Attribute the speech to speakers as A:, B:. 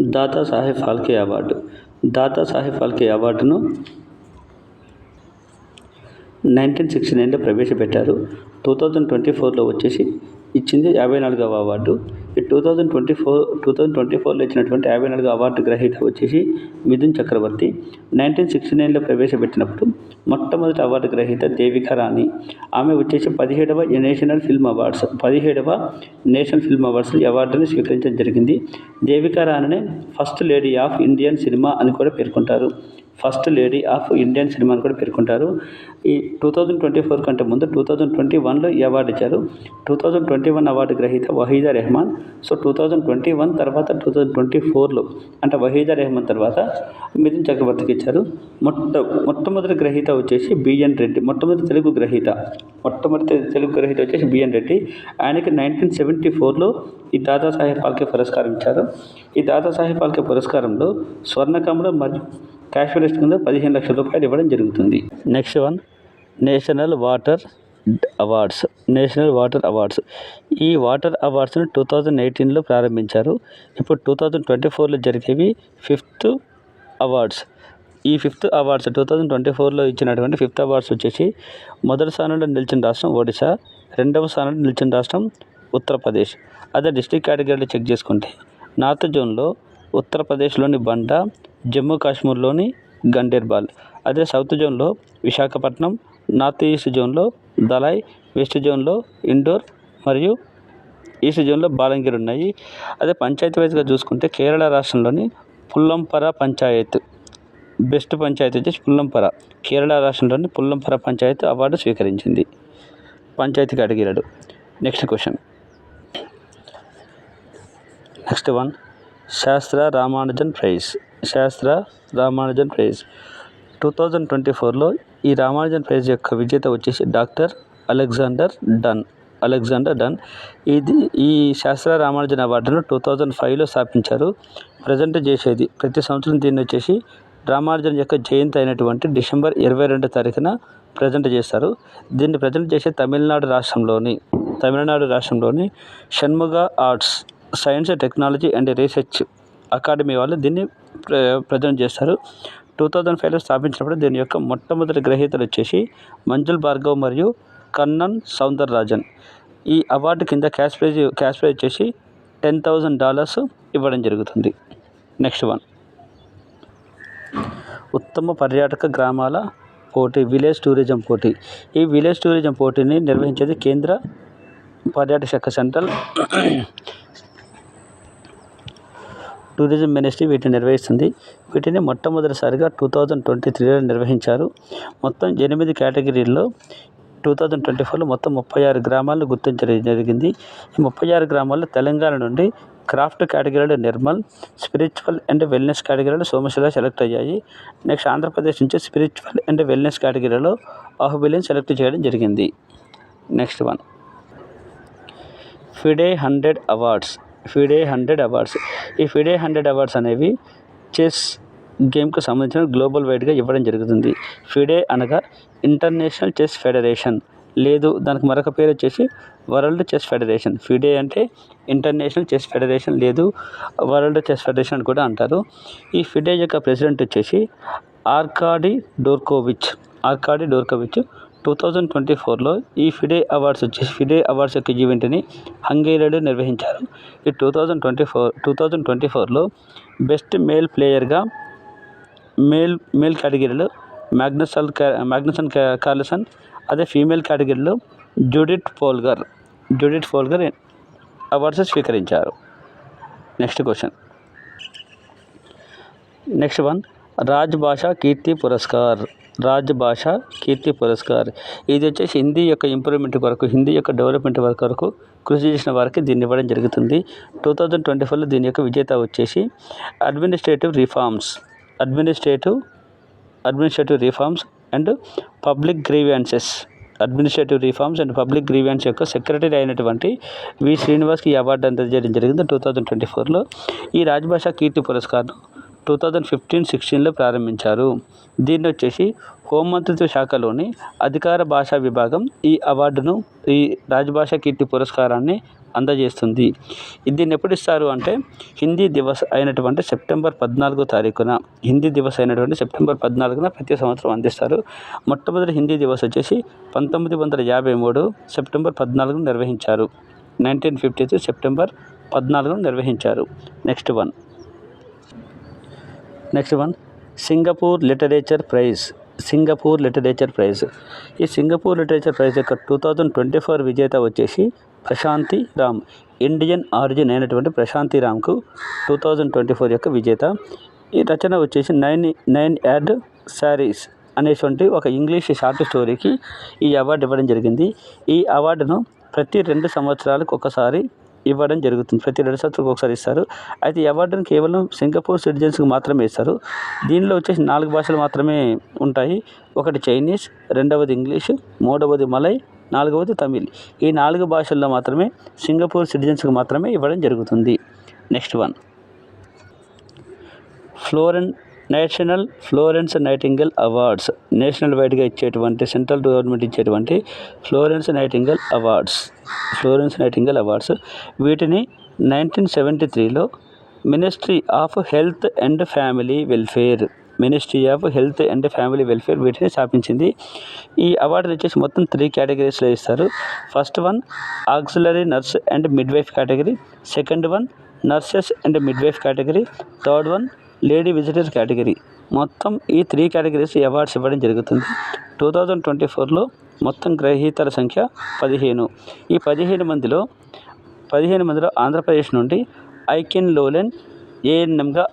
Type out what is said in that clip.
A: దాదా Saheb Phalke award. Dada Saheb Phalke అవార్డును nineteen sixty నైన్లో ప్రవేశపెట్టారు. టూ థౌజండ్ ట్వంటీ ఫోర్లో వచ్చేసి ఇచ్చింది యాభై నాలుగవ అవార్డు. ఈ two thousand twenty four two thousand twenty ఫోర్లో ఇచ్చినటువంటి యాభై నాలుగు అవార్డు గ్రహీత వచ్చేసి మిథున్ చక్రవర్తి. నైన్టీన్ సిక్స్టీ నైన్లో ప్రవేశపెట్టినప్పుడు మొట్టమొదటి అవార్డు గ్రహీత దేవికా రాణి. ఆమె వచ్చేసి పదిహేడవ నేషనల్ ఫిల్మ్ అవార్డ్స్ పదిహేడవ నేషనల్ ఫిల్మ్ అవార్డ్స్ అవార్డుని స్వీకరించడం జరిగింది. దేవికా రాణిని first lady of Indian cinema అని కూడా పేర్కొంటారు. First lady of Indian cinema అని కూడా పేర్కొంటారు. ఈ టూ థౌజండ్ ట్వంటీ ఫోర్ కంటే ముందు టూ థౌజండ్ ట్వంటీ వన్లో ఈ అవార్డు ఇచ్చారు. Two thousand twenty one award గ్రహీత Waheeda Rehman. So two thousand twenty one తర్వాత టూ థౌజండ్ ట్వంటీ ఫోర్లో అంటే వహీదా రెహమాన్ తర్వాత మిథున్ చక్రవర్తికి ఇచ్చారు. మొట్ట మొట్టమొదటి గ్రహీత వచ్చేసి బిఎన్ రెడ్డి. మొట్టమొదటి తెలుగు గ్రహీత. మొట్టమొదటి తెలుగు గ్రహీత వచ్చేసి బిఎన్ రెడ్డి. ఆయనకి నైన్టీన్ సెవెంటీ ఫోర్లో ఈ దాదాసాహెబ్ ఫాల్కే పురస్కారం ఇచ్చారు. ఈ దాదాసాహెబ్ ఫాల్కే పురస్కారంలో స్వర్ణకమలం మరియు క్యాష్ కింద పదిహేను లక్షల రూపాయలు ఇవ్వడం జరుగుతుంది. Next one national water awards national water awards ఈ వాటర్ అవార్డ్స్ని టూ థౌజండ్ ఎయిటీన్లో ప్రారంభించారు. ఇప్పుడు టూ థౌజండ్ ట్వంటీ ఫోర్లో జరిగేవి ఫిఫ్త్ అవార్డ్స్ ఈ fifth awards two thousand twenty ఫోర్లో ఇచ్చినటువంటి ఫిఫ్త్ అవార్డ్స్ వచ్చేసి మొదటి స్థానంలో నిలిచిన రాష్ట్రం ఒడిశా రెండవ స్థానంలో నిలిచిన రాష్ట్రం ఉత్తరప్రదేశ్. అదే డిస్టిక్ కేటగిరీలో చెక్ చేసుకుంటే నార్త్ జోన్లో ఉత్తరప్రదేశ్లోని బండా జమ్మూ కాశ్మీర్లోని గండేర్బాల్. అదే సౌత్ జోన్లో విశాఖపట్నం నార్త్ ఈస్ట్ జోన్లో దలాయ్ వెస్ట్ జోన్లో ఇండోర్ మరియు ఈస్ట్ జోన్లో బాలంగిర్ ఉన్నాయి. అదే పంచాయతీ వైజ్గా చూసుకుంటే కేరళ రాష్ట్రంలోని పుల్లంపర పంచాయత్ బెస్ట్ పంచాయతీ వచ్చేసి పుల్లంపర. కేరళ రాష్ట్రంలోని పుల్లంపర పంచాయత్ అవార్డు స్వీకరించింది. పంచాయతీకి అడిగిరాడు next question. Next one. Sastra Ramanujan prize. Sastra Ramanujan prize. Two thousand twenty ఫోర్లో ఈ రామానుజన్ ప్రైజ్ యొక్క విజేత వచ్చేసి doctor Alexander Dunn. Alexander Dunn. ఇది ఈ శాస్త్ర రామానుజన్ అవార్డును టూ థౌజండ్ ఫైవ్లో స్థాపించారు. ప్రజెంట్ చేసేది ప్రతి సంవత్సరం దీన్ని వచ్చేసి రామానుజన్ యొక్క జయంతి అయినటువంటి డిసెంబర్ ఇరవై రెండు తారీఖున ప్రజెంట్ చేస్తారు. దీన్ని ప్రజెంట్ చేసే తమిళనాడు రాష్ట్రంలోని తమిళనాడు రాష్ట్రంలోని Shanmugha arts science technology and research academy వాళ్ళు దీన్ని ప్రజెంట్ చేస్తారు. టూ థౌజండ్ ఫైవ్లో స్థాపించినప్పుడు దీని యొక్క మొట్టమొదటి గ్రహీతలు వచ్చేసి మంజుల్ భార్గవ్ మరియు కన్నన్ సౌందర్ రాజన్ ఈ అవార్డు కింద క్యాష్ ప్రైజ్ క్యాష్ ప్రైజ్ వచ్చేసి టెన్ థౌజండ్ డాలర్స్ ఇవ్వడం జరుగుతుంది. Next one. ఉత్తమ పర్యాటక గ్రామాల పోటీ విలేజ్ టూరిజం పోటీ. ఈ విలేజ్ టూరిజం పోటీని నిర్వహించేది కేంద్ర పర్యాటక శాఖ సెంట్రల్ టూరిజం మినిస్ట్రీ వీటిని నిర్వహిస్తుంది. వీటిని మొట్టమొదటిసారిగా టూ థౌజండ్ ట్వంటీ త్రీలో నిర్వహించారు. మొత్తం ఎనిమిది కేటగిరీల్లో టూ థౌజండ్ ట్వంటీ ఫోర్లో మొత్తం ముప్పై ఆరు గ్రామాలను గుర్తించడం జరిగింది. ఈ ముప్పై ఆరు గ్రామాల్లో తెలంగాణ నుండి క్రాఫ్ట్ కేటగిరీలో నిర్మల్ స్పిరిచువల్ అండ్ వెల్నెస్ కేటగిరీలో సోమశిల సెలెక్ట్ అయ్యాయి. నెక్స్ట్ ఆంధ్రప్రదేశ్ నుంచి స్పిరిచువల్ అండ్ వెల్నెస్ కేటగిరీలో బాహుబలిని సెలెక్ట్ చేయడం జరిగింది. Next one. FIDE hundred awards. FIDE hundred awards ఈ ఫిడే హండ్రెడ్ అవార్డ్స్ అనేవి చెస్ గేమ్కు సంబంధించిన గ్లోబల్ వైడ్గా ఇవ్వడం జరుగుతుంది. ఫిడే అనగా ఇంటర్నేషనల్ చెస్ ఫెడరేషన్ లేదు దానికి మరొక పేరు వచ్చేసి వరల్డ్ చెస్ ఫెడరేషన్ ఫిడే అంటే ఇంటర్నేషనల్ చెస్ ఫెడరేషన్ లేదు వరల్డ్ చెస్ ఫెడరేషన్ అని కూడా అంటారు. ఈ ఫిడే యొక్క ప్రెసిడెంట్ వచ్చేసి Arkady Dvorkovich Arkady Dvorkovich two thousand twenty ఫోర్లో ఈ ఫిడే అవార్డ్స్ వచ్చేసి ఫిడే అవార్డ్స్ యొక్క ఈవెంట్ని హంగేరీలో నిర్వహించారు. ఈ two thousand twenty four two thousand twenty ఫోర్లో బెస్ట్ మేల్ ప్లేయర్గా మేల్ మేల్ కేటగిరీలో మ్యాగ్నసల్ మ్యాగ్నసన్ కార్లసన్ అదే ఫీమేల్ కేటగిరీలో Judit Polgar Judit Polgar awards స్వీకరించారు. Next question. Next one Raj Bhasha Kirti Puraskar. రాజభాష కీర్తి పురస్కార్. ఇది వచ్చేసి హిందీ యొక్క ఇంప్రూవ్మెంట్ కొరకు హిందీ యొక్క డెవలప్మెంట్ వరకు కృషి చేసిన వారికి దీన్ని ఇవ్వడం జరుగుతుంది. టూ థౌజండ్ ట్వంటీ ఫోర్లో దీని యొక్క విజేత వచ్చేసి administrative reforms administrative administrative reforms and public grievances. Administrative reforms and public grievance యొక్క సెక్రటరీ అయినటువంటి వి శ్రీనివాస్కి ఈ అవార్డు అందజేయడం జరిగింది టూ థౌజండ్ ట్వంటీ ఫోర్లో. ఈ రాజభాష కీర్తి పురస్కారం టూ థౌజండ్ ఫిఫ్టీన్ సిక్స్టీన్లో ప్రారంభించారు. దీన్ని వచ్చేసి హోంమంత్రిత్వ శాఖలోని అధికార భాషా విభాగం ఈ అవార్డును ఈ రాజభాష కీర్తి పురస్కారాన్ని అందజేస్తుంది. దీన్ని ఎప్పుడు ఇస్తారు అంటే హిందీ దివస్ అయినటువంటి సెప్టెంబర్ పద్నాలుగో తారీఖున. హిందీ దివస్ అయినటువంటి సెప్టెంబర్ పద్నాలుగున ప్రతి సంవత్సరం అందిస్తారు. మొట్టమొదటి హిందీ దివస్ వచ్చేసి పంతొమ్మిది వందల యాభై మూడు సెప్టెంబర్ పద్నాలుగున నిర్వహించారు. నైన్టీన్ ఫిఫ్టీ సెప్టెంబర్ పద్నాలుగున నిర్వహించారు. Next one. Next one Singapore literature prize Singapore literature prize ఈ సింగపూర్ లిటరేచర్ ప్రైజ్ యొక్క టూ థౌజండ్ ట్వంటీ ఫోర్ విజేత వచ్చేసి ప్రశాంతి రామ్. ఇండియన్ ఆరిజిన్ అయినటువంటి ప్రశాంతి రామ్కు టూ థౌజండ్ ట్వంటీ ఫోర్ యొక్క విజేత. ఈ రచన వచ్చేసి నైన్ నైన్ యాడ్ శారీస్ అనేటువంటి ఒక ఇంగ్లీష్ షార్ట్ స్టోరీకి ఈ అవార్డు ఇవ్వడం జరిగింది. ఈ అవార్డును ప్రతి రెండు సంవత్సరాలకు ఒకసారి ఇవ్వడం జరుగుతుంది. ప్రతి రెండు సంవత్సరాలకు ఒకసారి ఇస్తారు. అయితే ఈ అవార్డును కేవలం సింగపూర్ సిటిజన్స్కి మాత్రమే ఇస్తారు. దీనిలో వచ్చేసి నాలుగు భాషలు మాత్రమే ఉంటాయి. ఒకటి చైనీస్ రెండవది ఇంగ్లీష్ మూడవది మలై నాలుగవది తమిళ్. ఈ నాలుగు భాషల్లో మాత్రమే సింగపూర్ సిటిజన్స్కి మాత్రమే ఇవ్వడం జరుగుతుంది. Next one. Florence national Florence Nightingale awards national వైడ్గా ఇచ్చేటువంటి సెంట్రల్ గవర్నమెంట్ ఇచ్చేటువంటి Florence Nightingale awards Florence Nightingale awards. వీటిని నైన్టీన్ సెవెంటీ త్రీలో ministry of health and family welfare ministry of health and family welfare వీటిని స్థాపించింది. ఈ అవార్డులు వచ్చేసి మొత్తం త్రీ కేటగిరీస్లో ఇస్తారు. First one auxiliary nurse and midwife category second one nurses and midwife category third one lady visitor category. మొత్తం ఈ త్రీ కేటగిరీస్ అవార్డ్స్ ఇవ్వడం జరుగుతుంది. టూ థౌజండ్ ట్వంటీ ఫోర్లో మొత్తం గ్రహీతల సంఖ్య పదిహేను. ఈ పదిహేను మందిలో పదిహేను మందిలో ఆంధ్రప్రదేశ్ నుండి ఐకెన్ లోలెన్ ఏఎన్ఎంగా